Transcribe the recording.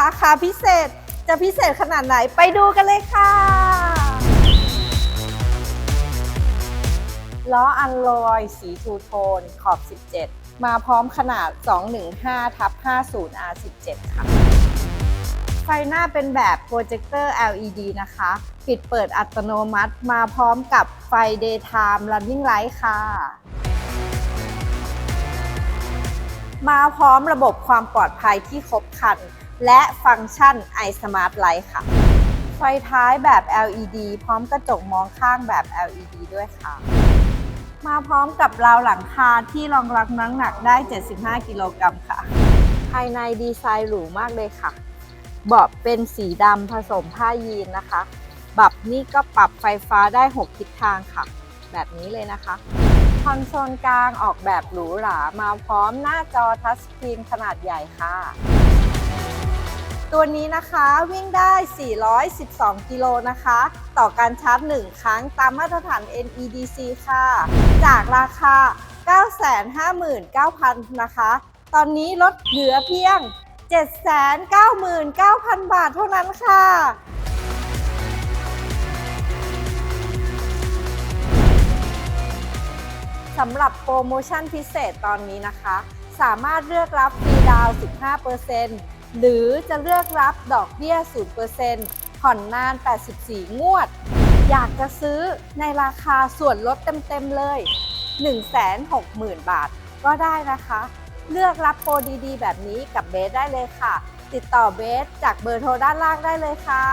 ราคาพิเศษจะพิเศษขนาดไหนไปดูกันเลยค่ะล้ออันลอยสีทูโทนขอบ 17 มาพร้อมขนาด 215ทับ50 R17 ค่ะ ไฟหน้าเป็นแบบโปรเจคเตอร์ LED นะคะ ปิดเปิดอัตโนมัติมาพร้อมกับไฟ Daytime Running Light ค่ะ มาพร้อมระบบความปลอดภัยที่ครบครัน และฟังก์ชัน iSmart Light ค่ะ ไฟท้ายแบบ LED พร้อมกระจกมองข้างแบบ LED ด้วยค่ะ มาพร้อมกับราวหลังคาที่รองรับน้ำหนักได้ 75 กิโลกรัมค่ะ ภายในดีไซน์หรูมากเลยค่ะ เบาะเป็นสีดำผสมผ้ายีนนะคะ บับนี่ก็ปรับไฟฟ้าได้ 6 ทิศทางค่ะ แบบนี้เลยนะคะ อนโซลกลางออกแบบหรูหรามาพร้อมหน้าจอทัชสกรีนขนาดใหญ่ค่ะ ตัวนี้นะคะวิ่งได้ 412 กิโลนะคะ ต่อการชาร์จ 1 ครั้งตามมาตรฐาน NEDC ค่ะ จากราคา 959,000 นะคะ ตอนนี้ลดเหลือเพียง 799,000 บาทเท่านั้นค่ะ สำหรับโปรโมชั่นพิเศษตอนนี้นะคะ สามารถเลือกรับฟรีดาวน์15%หรือจะเลือกรับดอกเบี้ย 0%ผ่อนนาน 84 งวด อยากจะซื้อในราคาส่วนลดเต็ม ๆ เลย 160,000 บาท ก็ได้นะคะ เลือกรับโปรดีๆ แบบนี้กับเบสได้เลยค่ะ ติดต่อเบสจากเบอร์โทรด้านล่างได้เลยค่ะ